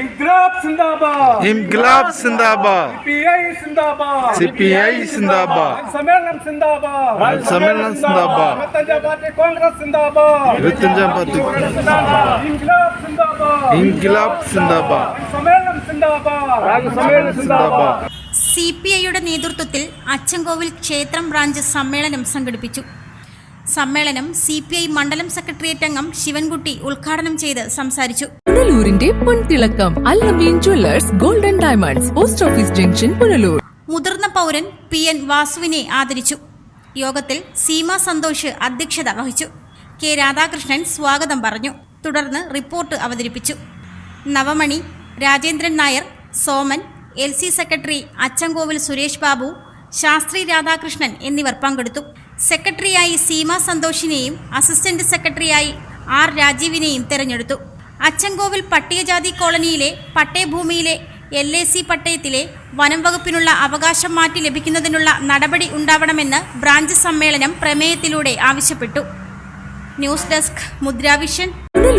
ഇൻക്ലാബ് സിന്ദാബാദ്. ഇൻക്ലാബ് സിന്ദാബാദ്. സിപിഐ സിന്ദാബാദ്. സിപിഐ സിന്ദാബാദ്. സമ്മേളനം സിന്ദാബാദ്. സമ്മേളനം സിന്ദാബാദ്. ഇരുപത്തഞ്ചാം പാർട്ടി കോൺഗ്രസ് സിന്ദാബാദ്. ഇരുപത്തഞ്ചാം പാർട്ടി സിന്ദാബാദ്. ഇൻക്ലാബ് സിന്ദാബാദ്. സമ്മേളനം സിന്ദാബാദ്. സമ്മേളനം സിന്ദാബാദ്. സി പി ഐയുടെ നേതൃത്വത്തിൽ അച്ചൻകോവിൽ ക്ഷേത്രം ബ്രാഞ്ച് സമ്മേളനം സംഘടിപ്പിച്ചു. സമ്മേളനം സി പി ഐ മണ്ഡലം സെക്രട്ടേറിയറ്റ് അംഗം ശിവൻകുട്ടി ഉദ്ഘാടനം ചെയ്ത് സംസാരിച്ചു. പുനലൂരിന്റെ പൊൻതിളക്കം. Allameen jewellers golden diamonds post office junction Punalur. മുതിർന്ന പൗരൻ പി എൻ വാസുവിനെ ആദരിച്ചു. യോഗത്തിൽ സീമ സന്തോഷ് അധ്യക്ഷത വഹിച്ചു. കെ രാധാകൃഷ്ണൻ സ്വാഗതം പറഞ്ഞു. തുടർന്ന് റിപ്പോർട്ട് അവതരിപ്പിച്ചു. Navamani Rajendran Nair Soman L C secretary Achankovil Suresh Babu Shastri Radhakrishnan എന്നിവർ പങ്കെടുത്തു. സെക്രട്ടറിയായി സീമ സന്തോഷിനെയും അസിസ്റ്റന്റ് സെക്രട്ടറിയായി ആർ രാജീവിനെയും തെരഞ്ഞെടുത്തു. അച്ചൻകോവിൽ പട്ടികജാതി കോളനിയിലെ പട്ടയഭൂമിയിലെ എൽ എ സി പട്ടയത്തിലെ വനം വകുപ്പിനുള്ള അവകാശം മാറ്റി ലഭിക്കുന്നതിനുള്ള നടപടി ഉണ്ടാവണമെന്ന് ബ്രാഞ്ച് സമ്മേളനം പ്രമേയത്തിലൂടെ ആവശ്യപ്പെട്ടു. News desk Mudra Vision.